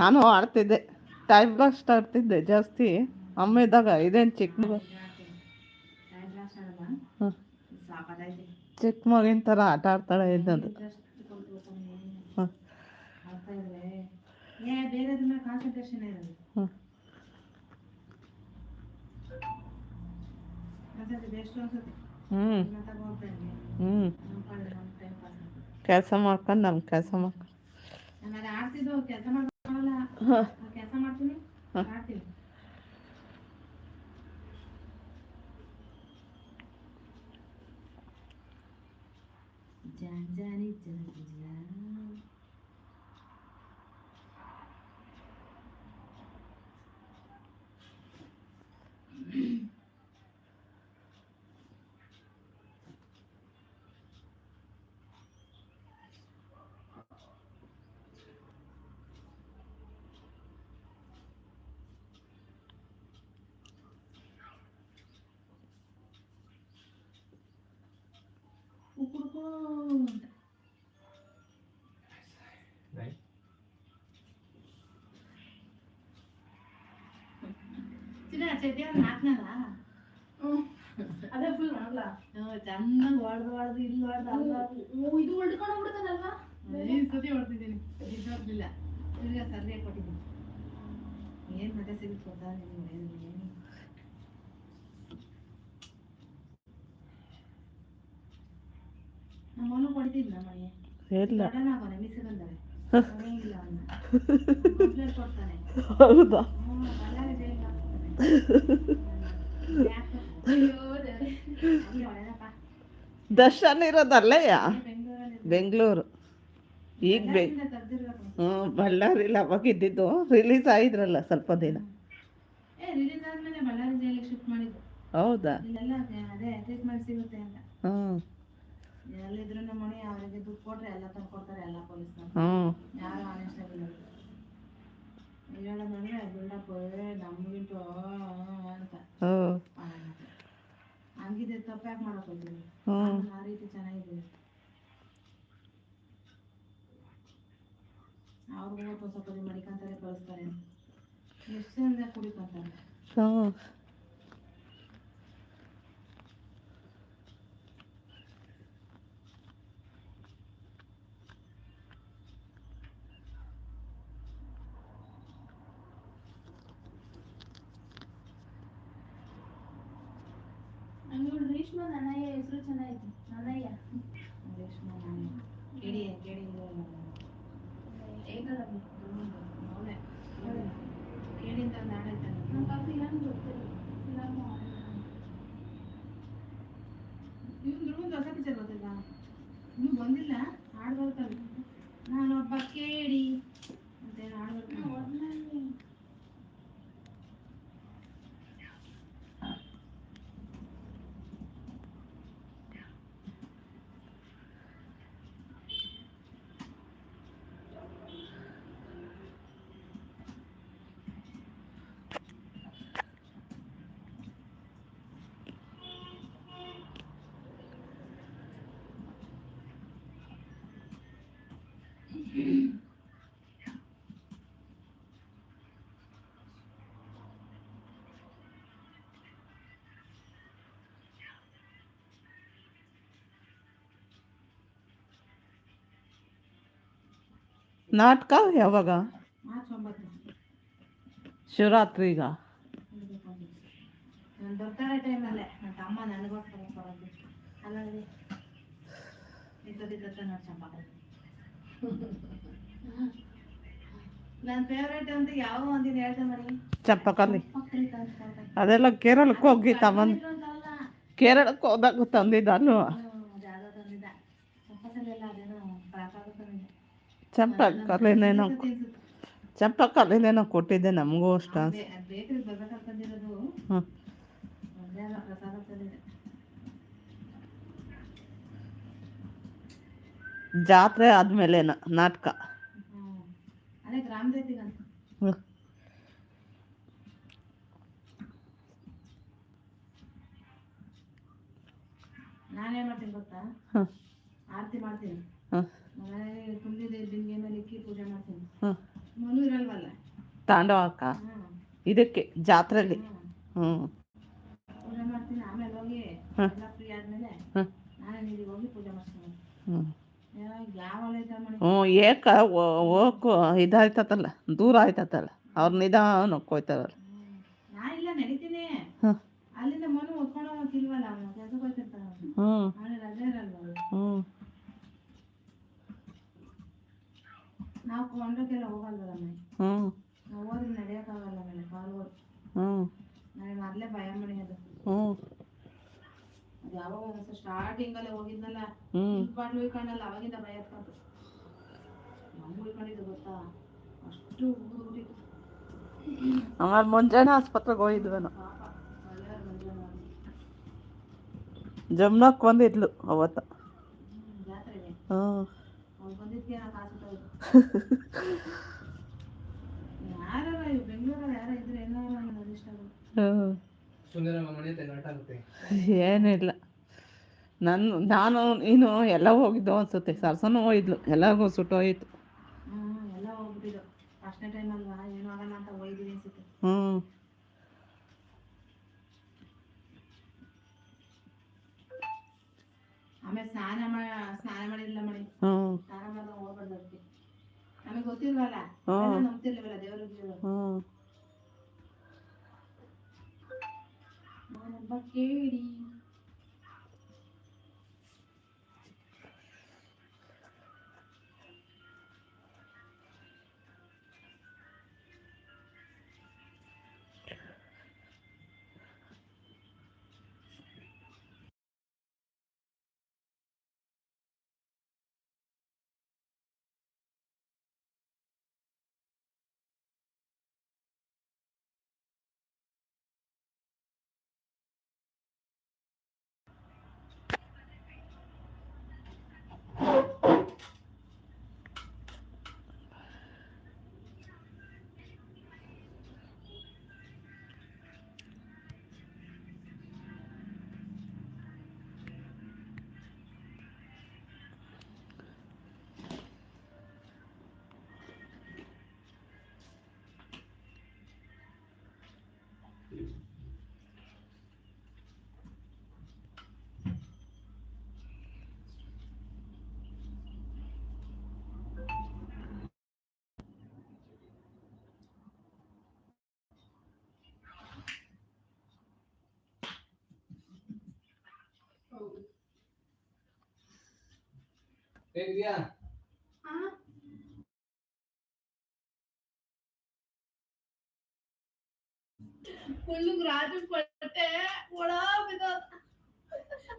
ನಾನು ಆಡ್ತಿದ್ದೆ. Time last ಆಡ್ತಿದ್ದೆ ಜಾಸ್ತಿ. ಅಮ್ಮ ಇದ್ದಾಗ ಇದೇನು ಚಿಕ್ಕ. ಚಿಕ್ಕ ಮಗಿನ ಥರ ಆಟ ಆಡ್ತಾಳೆ ಇದ್ದದ್ದು. ಹ್ಞೂ ಹ್ಞೂ ಕೆಲಸ ಮಾಡ್ಕೊಂಡು ನಮ್ಮ ಕೆಲಸ ಮಾಡ್ಕೊಂಡು ನಾನು ಆಡ್ತಿದ್ದು ಕೆಲಸ ಮಾಡ್ಕೊಳ್ಳಲ್ಲ ಹಾಂ ಕೆಲಸ ಮಾಡ್ತೀನಿ ಹ. ಆಡ್ತೀನಿ ಜಾನ್ ಜಾನಿ ಜಾನ್ ಜಾನ್ ಕುಕ್ಕುಡ್ಕೋ ಅಂತ ಚಿನ್ನ ಚೈತ್ಯ ಹಾಕ್ನಲ್ಲ ಅದೇ ಫುಲ್ ಮಾಡಲ್ಲ ಚೆನ್ನಾಗಿ ಹೊಡೆದು ಹೊಡೆದು ಇಲ್ಲಿ ಹೊಡೆದು ಅಲ್ಲಿ ಹೊಡ್ದು. ಇದು ಹೊಡ್ಕೊಂಡು ಹೋಗ್ಬಿಡ್ತಾನಲ್ವಾ? ಈ ಸತಿ ಹೊಡ್ದಿದ್ದೀನಿ ಇದು ಹೊಡ್ದಿಲ್ಲ ತಿರ್ಗಾ ಸರ್ಗೆ ಕೊಟ್ಟಿದ್ದೀನಿ. ಏನು ಮತ್ತೆ ಸಿಗುತ್ತೆ ಗೊತ್ತಾ? ನಿಮಗೆ ಕೊಡ್ತಿದ್ದ ಮನೆ ಇಲ್ಲ. ಹೌದಾ. ದರ್ಶನ್ ಇರೋದಲ್ಲಯ್ಯ ಬೆಂಗಳೂರು. ಈಗ ಬೇ. ಹ್ಞೂ ಬಳ್ಳಾರಿಲಿ ಅವಾಗ ಇದ್ದಿದ್ದು. ರಿಲೀಸ್ ಆಯಿದ್ರಲ್ಲ ಸ್ವಲ್ಪ ದಿನ. ಹೌದಾ? ಹ್ಞೂ ಎಲ್ಲಿದ್ರು ನಮ್ಮ ಮನೆ ಅವರಿಗೆ ದುಡ್ಡು ಕೊಟ್ರೆ ಎಲ್ಲ ತಂದು ಕೊಡ್ತಾರೆ ಎಲ್ಲ ಪೊಲೀಸ್ನವ್ರು. ಹ್ಞೂ. ಯಾರು ಆನೆಸ್ಟ್ ಆಗಿಲ್ಲ ಹೇಳೋದಂದ್ರೆ ಬಿಲ್ಡಪ್ ನಮ್ಗಿಂಟು ಅಂತ. ಹ್ಞೂ. ಹಂಗಿದೆ ತಪ್ಪ್ಯಾಕೆ ಮಾಡಕ್ ಹೋಗ್ತೀವಿ ಹ್ಞೂ. ನಾನು ಆ ರೀತಿ ಚೆನ್ನಾಗಿದೆ. ಅವ್ರಿಗೂ ಸ್ವಲ್ಪ ಮಡಿಕಂತಾರೆ ಕಳಿಸ್ತಾರೆ. ಎಷ್ಟು ಚಂದ ಕುಡಿಕೊಂತಾರೆ? ಹ್ಞೂ. con ಮರಿ ಚಂಪಕಲ್ಲಿ ಪಕ್ಕದಲ್ಲಿ ತಂದ್ಕೊಳ್ತಾರೆ ಅದೆಲ್ಲ ಕೇರಳಕ್ಕೆ ಹೋಗಿ ತಗೊಂಡು ಕೇರಳಕ್ಕೆ ಹೋದಾಗ ತಂದಿದ್ದ ಚಂಪಕಲ್ಲಿನೇನೋ ಚಂಪಕಲ್ಲಿನೇನೋ ಕೊಟ್ಟಿದ್ದೆ ನಮಗೂ ಅಷ್ಟು ತಂದಿದ್ದೆ ಜಾತ್ರೆ ಆದಮೇಲೆ ನಾಟಕ. ನಾನೇನ್ ಮಾಡ್ತೀನಿ ಗೊತ್ತಾ? ಹಾಂ ಆರತಿ ಮಾಡ್ತೀನಿ. ಹ್ಞೂ ಇದಕ್ಕೆ ಜಾತ್ರೆಯಲ್ಲಿ ಹ್ಞೂ ಹ್ಞೂ ಹ್ಞೂ ಹ್ಞೂ ಏಕ ಹೋಗು ಇದಾಯ್ತತಲ್ಲ ದೂರ ಆಯ್ತತಲ್ಲ ಅವ್ರ ನಿಧಾನ ಹೋಯ್ತಾರಲ್ಲ ಹ್ಞೂ ಇಲ್ಲ ನಡೀತೀನಿ ಹ್ಮ್. ಅಲ್ಲಿಂದ ಮನು ಹೊತ್ಕೊಂಡು ಹೋಗಕ್ಕಿಲ್ವಲ್ಲ ಅವನು ಕೆಲ್ಸಕ್ಕೆ ಹೋಗ್ತಿರ್ತಾನೆ ಅವನು ಹ್ಞೂ ಅವನು ರಜೆ ಇರಲ್ವ ಹ್ಞೂ ನಾವು ಕೊಂಡಕ್ಕೆಲ್ಲ ಹೋಗಲ್ವಲ್ಲ ಹ್ಞೂ ನಾವು ಹೋದ್ರೆ ನಡೆಯೋಕ್ಕಾಗಲ್ಲ ಮನೆ ಕಾಲು ಹ್ಞೂ ನನಗೆ ಮೊದಲೇ ಭಯ ಮಾಡಿ ಅದು ಹ್ಞೂ ಅದು ಯಾವಾಗ ಸ್ಟಾರ್ಟಿಂಗಲ್ಲೇ ಹೋಗಿದ್ನಲ್ಲ ಬಾಟ್ಲು ಇಟ್ಕೊಂಡಲ್ಲ ಅವಾಗಿಂದ ಭಯ ಎತ್ಕೊಂಡು ನಮ್ಗೂ ಗೊತ್ತಾ? ಅಷ್ಟು ಆಮೇಲೆ ಮುಂಜಾನೆ ಆಸ್ಪತ್ರೆಗೆ ಹೋಗಿದ್ವೇನು. ಜಮ್ನಕ್ಕೆ ಬಂದಿದ್ಲು ಅವತ್ತ. ಹ್ಞೂ ಏನೋ ಏನಿಲ್ಲ ನನ್ನ ನಾನು ನೀನು ಎಲ್ಲ ಹೋಗಿದ್ದು ಅನ್ಸುತ್ತೆ. ಸರ್ಸನು ಹೋಗಿದ್ಲು. ಎಲ್ಲರಿಗೂ ಸುಟ್ಟೋಯ್ತು ಹ್ಞೂ ಏನೂ ಹ್ಞೂ. ಆಮೇಲೆ ಸ್ನಾನ ಮಾಡಿ ಸ್ನಾನ ಮಾಡಿಲ್ಲ ಮಾಡಿ ಹ್ಞೂ. ಸ್ನಾನ ಹೋಗ್ಬಾರ್ದು ನಮಗೆ ಗೊತ್ತಿಲ್ವಲ್ಲ? ಹ್ಮ್. ಎಲ್ಲ ನಂಬ್ತಿರ್ಲಿವಲ್ಲ ದೇವ್ರಿಗೆ ನಾನೊಬ್ಬ ಕೇಳಿ. Hey, yeah. ಫುಲ್ ರಾಜು ಕೊಟ್ಟೆ. ಒಳ ಬಿದ್ದ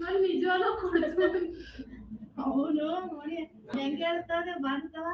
ನಾನು ನಿಜವಾಗ್ಲೂ ಕೊಡ್ತೀನಿ. ಅವನು ನೋಡಿ ಹೆಂಗೆ ಹೇಳ್ತಾನೆ ಬಂತವ?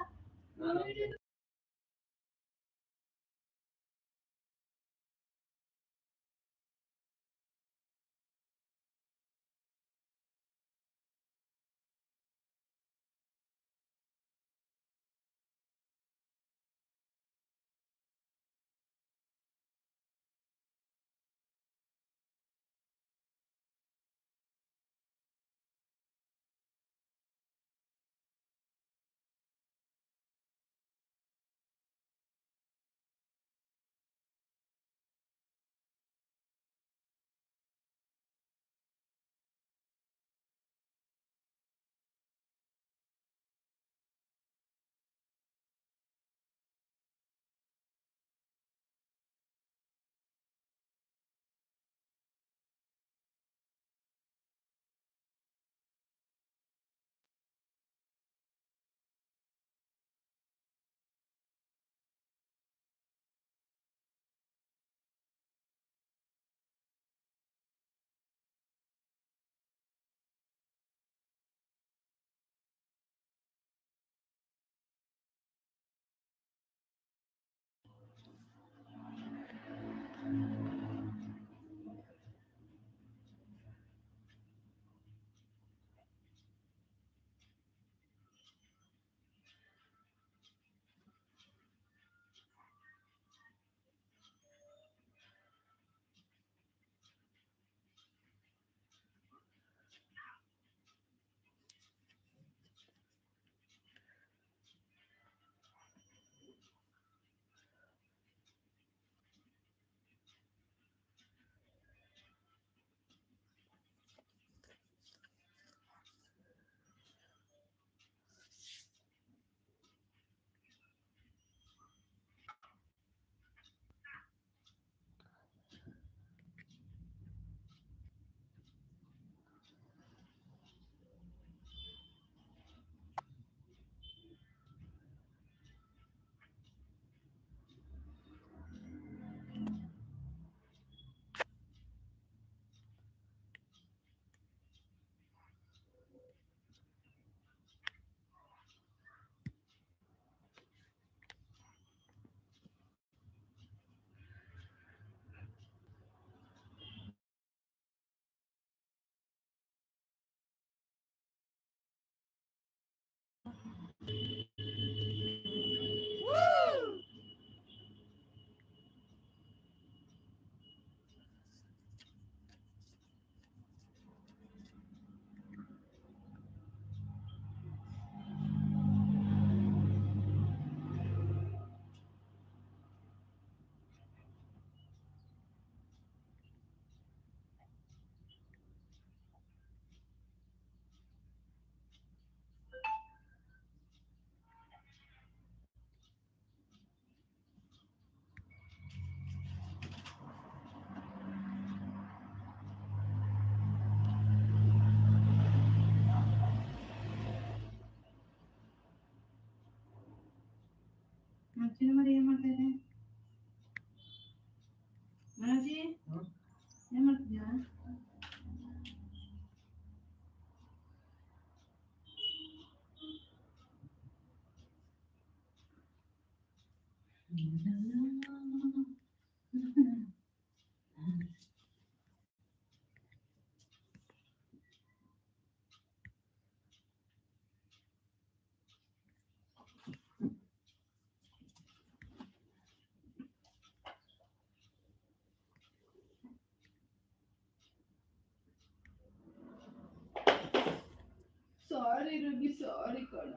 ಸಾರಿ ರೂಬಿ ಸಾರಿ ಕಣ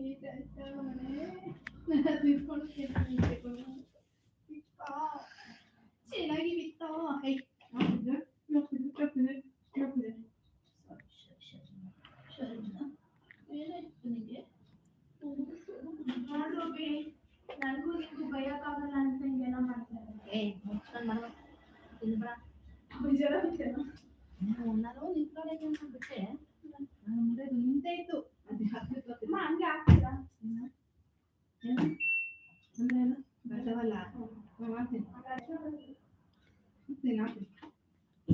ಈ ತರ ಮನೆ ನಾನು ತಿಳ್ಕೊಂಡು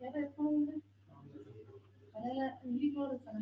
ఎక్కడ ఉంది అలా ఇంగ్లీష్ కూడా వస్తాను